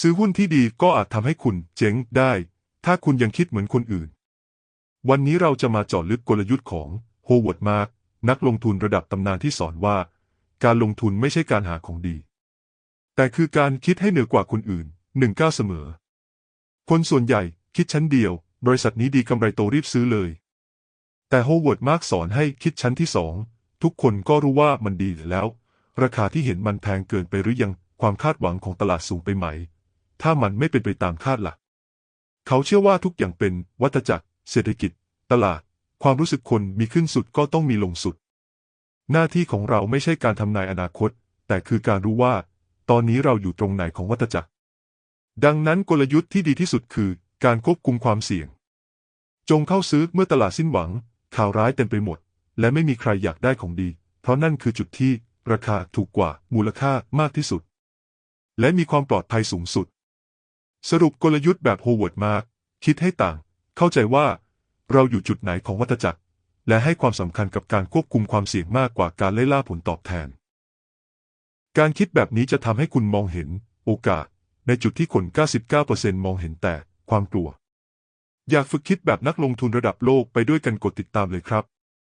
ซื้อหุ้นที่ดีก็อาจทำให้คุณเจ๊งได้ ถ้าคุณยังคิดเหมือนคนอื่น วันนี้เราจะมาเจาะลึกกลยุทธ์ของโฮเวิร์ดมาร์กนักลงทุนระดับตำนานที่สอนว่า การลงทุนไม่ใช่การหาของดี แต่คือการคิดให้เหนือกว่าคนอื่นหนึ่งก้าวเสมอ คนส่วนใหญ่คิดชั้นเดียว บริษัทนี้ดีกำไรโตรีบซื้อเลย แต่โฮเวิร์ดมาร์กสอนให้คิดชั้นที่สองทุกคนก็รู้ว่ามันดีแล้ว ราคาที่เห็นมันแพงเกินไปหรือยังความคาดหวังของตลาดสูงไปไหม ถ้ามันไม่เป็นไปตามคาดล่ะ เขาเชื่อว่าทุกอย่างเป็นวัฏจักร เศรษฐกิจ ตลาด ความรู้สึกคนมีขึ้นสุดก็ต้องมีลงสุด หน้าที่ของเราไม่ใช่การทำนายอนาคต แต่คือการรู้ว่า ตอนนี้เราอยู่ตรงไหนของวัฏจักร ดังนั้นกลยุทธ์ที่ดีที่สุดคือ การควบคุมความเสี่ยง จงเข้าซื้อเมื่อตลาดสิ้นหวัง ข่าวร้ายเต็มไปหมด และไม่มีใครอยากได้ของดี เพราะนั่นคือจุดที่ราคาถูกกว่ามูลค่ามากที่สุด และมีความปลอดภัยสูงสุด สรุปกลยุทธ์แบบโฮเวิร์ดมาร์กคิดให้ต่าง เข้าใจว่า เราอยู่จุดไหนของวัฏจักร และให้ความสำคัญกับการควบคุมความเสี่ยงมากกว่าการไล่ล่าผลตอบแทน การคิดแบบนี้จะทำให้คุณมองเห็น โอกาส ในจุดที่คน 99%มองเห็นแต่ความกลัว อยากฝึกคิดแบบนักลงทุนระดับโลกไปด้วยกันกดติดตามเลยครับ